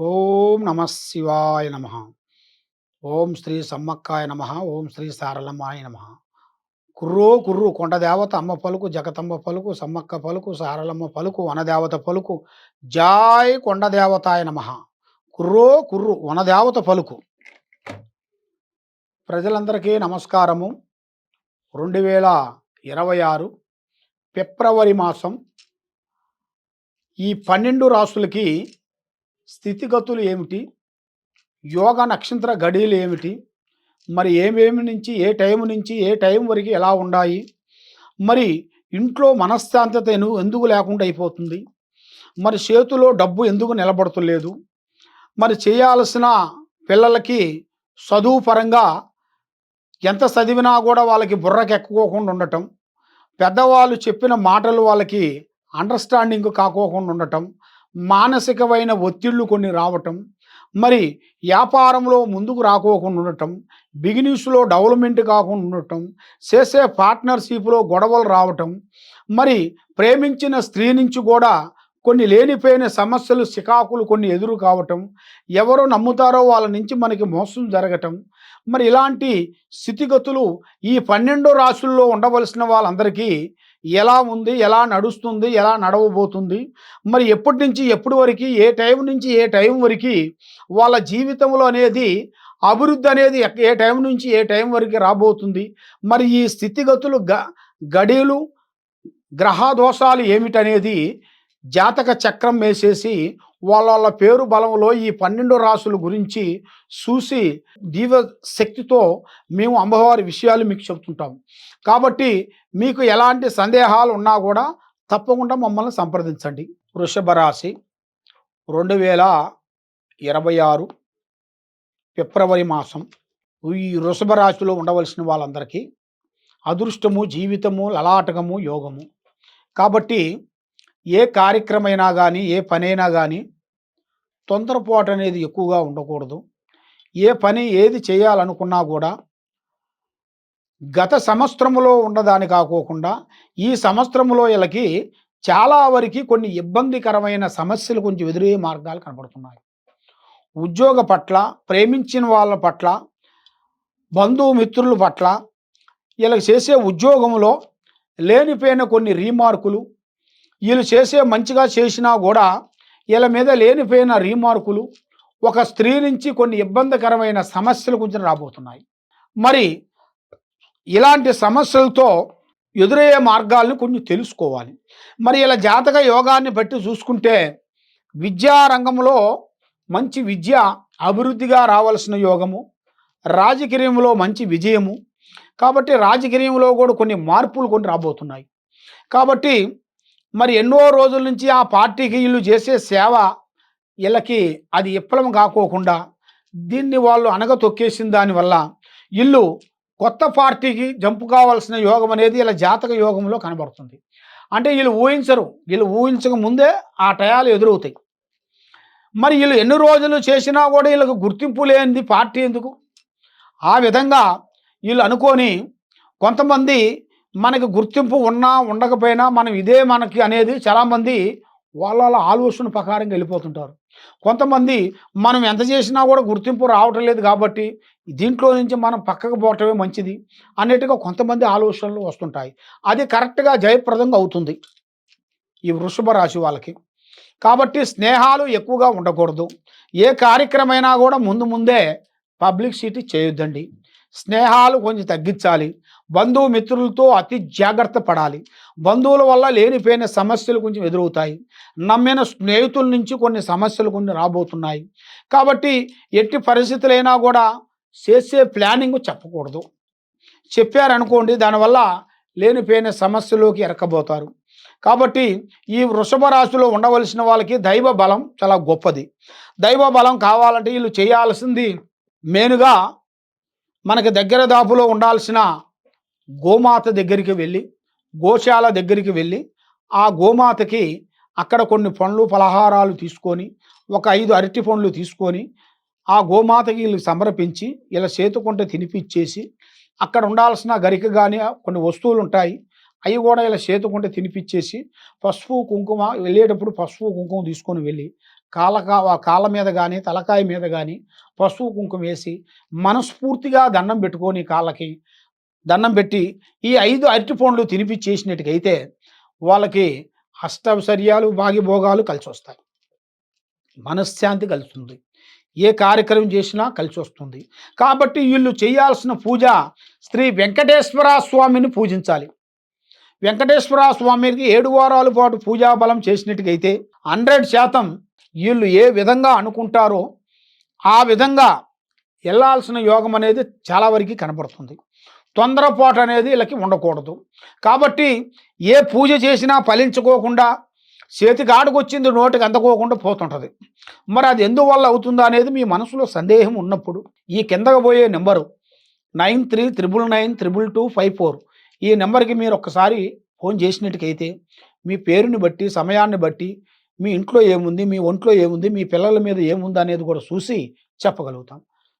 ఓం నమ శివాయ నమ. ఓం శ్రీ సమ్మక్కాయ నమ. ఓం శ్రీ సారలమ్మాయ నమ. కుర్రో కుర్రు కొండదేవత అమ్మ పలుకు జగతమ్మ పలుకు సమ్మక్క పలుకు సారలమ్మ పలుకు వనదేవత పలుకు జాయ్ కొండదేవతాయ నమ. కుర్రో కుర్రు వనదేవత పలుకు. ప్రజలందరికీ నమస్కారము. రెండు వేల ఇరవై ఆరు ఫిబ్రవరి మాసం ఈ పన్నెండు రాసులకి స్థితిగతులు ఏమిటి? యోగ నక్షత్ర గడియలు ఏమిటి? మరి ఏమేమి నుంచి ఏ టైం నుంచి ఏ టైం వరకు ఎలా ఉండాయి? మరి ఇంట్లో మనశ్శాంతత ఎందుకు లేకుండా అయిపోతుంది? మరి చేతిలో డబ్బు ఎందుకు నిలబడతలేదు? మరి చేయాల్సిన పిల్లలకి చదువు పరంగా ఎంత చదివినా కూడా వాళ్ళకి బుర్రకెక్కుకోకుండా ఉండటం పెద్దవాళ్ళు చెప్పిన మాటలు వాళ్ళకి అండర్స్టాండింగ్ కాకోకుండా ఉండటం మానసికమైన ఒత్తిళ్ళు కొన్ని రావటం మరి వ్యాపారంలో ముందుకు రాకోకుండా ఉండటం బిగినెస్లో డెవలప్మెంట్ కాకుండా ఉండటం చేసే పార్ట్నర్షిప్లో గొడవలు రావటం మరి ప్రేమించిన స్త్రీ నుంచి కూడా కొన్ని లేనిపోయిన సమస్యలు చికాకులు కొన్ని ఎదురు కావటం ఎవరు నమ్ముతారో వాళ్ళ నుంచి మనకి మోసం జరగటం మరి ఇలాంటి స్థితిగతులు ఈ పన్నెండు రాసుల్లో ఉండవలసిన వాళ్ళందరికీ ఎలా ఉంది ఎలా నడుస్తుంది ఎలా నడవబోతుంది మరి ఎప్పటి నుంచి ఎప్పటి వరకు ఏ టైం నుంచి ఏ టైం వరకు వాళ్ళ జీవితంలో అనేది అభివృద్ధి అనేది ఏ టైం నుంచి ఏ టైం వరకు రాబోతుంది మరి ఈ స్థితిగతులు గ గడియలు గ్రహదోషాలు ఏమిటనేది జాతక చక్రం వేసేసి వాళ్ళ వాళ్ళ పేరు బలంలో ఈ పన్నెండు రాసుల గురించి చూసి దీవ శక్తితో మేము అమ్మవారి విషయాలు మీకు చెబుతుంటాం. కాబట్టి మీకు ఎలాంటి సందేహాలు ఉన్నా కూడా తప్పకుండా మమ్మల్ని సంప్రదించండి. వృషభ రాశి రెండు వేల ఇరవై ఆరు ఫిబ్రవరి మాసం. ఈ వృషభ రాశిలో ఉండవలసిన వాళ్ళందరికీ అదృష్టము జీవితము లలాటకము యోగము. కాబట్టి ఏ కార్యక్రమైనా కానీ ఏ పనైనా కానీ తొందరపాటు అనేది ఎక్కువగా ఉండకూడదు. ఏ పని ఏది చేయాలనుకున్నా కూడా గత సంవత్సరంలో ఉన్నదాని కాకోకుండా ఈ సంవత్సరంలో వీళ్ళకి చాలా వరకు కొన్ని ఇబ్బందికరమైన సమస్యలు కొంచెం ఎదురయ్యే మార్గాలు కనబడుతున్నాయి. ఉద్యోగ పట్ల ప్రేమించిన వాళ్ళ పట్ల బంధుమిత్రుల పట్ల వీళ్ళకి చేసే ఉద్యోగంలో లేనిపోయిన కొన్ని రీమార్కులు వీళ్ళు చేసే మంచిగా చేసినా కూడా వీళ్ళ మీద లేనిపోయిన రీమార్కులు ఒక స్త్రీ నుంచి కొన్ని ఇబ్బందికరమైన సమస్యలు కొంచెం రాబోతున్నాయి. మరి ఇలాంటి సమస్యలతో ఎదురయ్యే మార్గాలను కొన్ని తెలుసుకోవాలి. మరి ఇలా జాతక యోగాన్ని బట్టి చూసుకుంటే విద్యా రంగంలో మంచి విద్య అభివృద్ధిగా రావాల్సిన యోగము రాజకీయంలో మంచి విజయము కాబట్టి రాజకీయంలో కూడా కొన్ని మార్పులు కొన్ని రాబోతున్నాయి. కాబట్టి మరి ఎన్నో రోజుల నుంచి ఆ పార్టీకి వీళ్ళు చేసే సేవ వీళ్ళకి అది విప్లవం కాకోకుండా దీన్ని వాళ్ళు అనగతొక్కేసిన దానివల్ల ఇల్లు కొత్త పార్టీకి జంపు కావాల్సిన యోగం అనేది ఇలా జాతక యోగంలో కనబడుతుంది. అంటే వీళ్ళు ఊహించరు. వీళ్ళు ఊహించక ముందే ఆ టయాలు ఎదురవుతాయి. మరి వీళ్ళు ఎన్ని రోజులు చేసినా కూడా వీళ్ళకి గుర్తింపు లేనిది పార్టీ ఎందుకు? ఆ విధంగా వీళ్ళు అనుకొని కొంతమంది మనకి గుర్తింపు ఉన్నా ఉండకపోయినా మనం ఇదే మనకి అనేది చాలామంది వాళ్ళ వాళ్ళ ఆలోచన ప్రకారంగా వెళ్ళిపోతుంటారు. కొంతమంది మనం ఎంత చేసినా కూడా గుర్తింపు రావటం లేదు కాబట్టి దీంట్లో నుంచి మనం పక్కకు పోవటమే మంచిది అన్నట్టుగా కొంతమంది ఆలోచనలు వస్తుంటాయి. అది కరెక్ట్గా జయప్రదంగా అవుతుంది ఈ వృషభ రాశి వాళ్ళకి. కాబట్టి స్నేహాలు ఎక్కువగా ఉండకూడదు. ఏ కార్యక్రమైనా కూడా ముందు ముందే పబ్లిసిటీ చేయొద్దండి. స్నేహాలు కొంచెం తగ్గించాలి. బంధువు మిత్రులతో అతి జాగ్రత్త పడాలి. బంధువుల వల్ల లేనిపోయిన సమస్యలు కొంచెం ఎదురవుతాయి. నమ్మిన స్నేహితుల నుంచి కొన్ని సమస్యలు కొన్ని రాబోతున్నాయి. కాబట్టి ఎట్టి పరిస్థితులైనా కూడా చేసే ప్లానింగ్ చెప్పకూడదు. చెప్పారనుకోండి దానివల్ల లేనిపోయిన సమస్యలోకి ఎరకబోతారు. కాబట్టి ఈ వృషభ రాశిలో ఉండవలసిన వాళ్ళకి దైవ బలం చాలా గొప్పది. దైవ బలం కావాలంటే వీళ్ళు చేయాల్సింది మెయిన్గా మనకి దగ్గర దాపులో ఉండాల్సిన గోమాత దగ్గరికి వెళ్ళి గోశాల దగ్గరికి వెళ్ళి ఆ గోమాతకి అక్కడ కొన్ని పండ్లు పలహారాలు తీసుకొని ఒక ఐదు అరటి పండ్లు తీసుకొని ఆ గోమాతకి వీళ్ళు సమర్పించి ఇలా చేతుకుంట తినిపిచ్చేసి అక్కడ ఉండాల్సిన గరిక కానీ కొన్ని వస్తువులు ఉంటాయి అవి కూడా ఇలా చేతుకుంటే తినిపించేసి పసుపు కుంకుమ వెళ్ళేటప్పుడు పసుపు కుంకుమ తీసుకొని వెళ్ళి కాళ్ళ కాళ్ళ మీద కానీ తలకాయ మీద కానీ పసుపు కుంకుమ వేసి మనస్ఫూర్తిగా దండం పెట్టుకొని కాళ్ళకి దండం పెట్టి ఈ ఐదు అరటి పండ్లు తినిపించేసినట్టుకైతే వాళ్ళకి అష్టైశ్వర్యాలు భాగ్యభోగాలు కలిసి వస్తాయి మనశ్శాంతి కలుస్తుంది ఏ కార్యక్రమం చేసినా కలిసి వస్తుంది కాబట్టి వీళ్ళు చేయాల్సిన పూజ శ్రీ వెంకటేశ్వర స్వామిని పూజించాలి. వెంకటేశ్వర స్వామికి ఏడు వారాల పాటు పూజా బలం చేసినట్టుగైతే హండ్రెడ్ శాతం వీళ్ళు ఏ విధంగా అనుకుంటారో ఆ విధంగా వెళ్ళాల్సిన యోగం అనేది చాలా వరకు కనపడుతుంది తొందరపాటు అనేది వీళ్ళకి ఉండకూడదు. కాబట్టి ఏ పూజ చేసినా ఫలించుకోకుండా చేతికి ఆడుకొచ్చింది నోటికి అందకోకుండా పోతుంటుంది. మరి అది ఎందువల్ల అవుతుందా అనేది మీ మనసులో సందేహం ఉన్నప్పుడు ఈ కిందకు పోయే number nine three triple nine triple two five four ఈ నెంబర్కి మీరు ఒక్కసారి ఫోన్ చేసినట్టుకైతే మీ పేరుని బట్టి సమయాన్ని బట్టి మీ ఇంట్లో ఏముంది మీ ఒంట్లో ఏముంది మీ పిల్లల మీద ఏముంది అనేది కూడా చూసి చెప్పగలుగుతాం.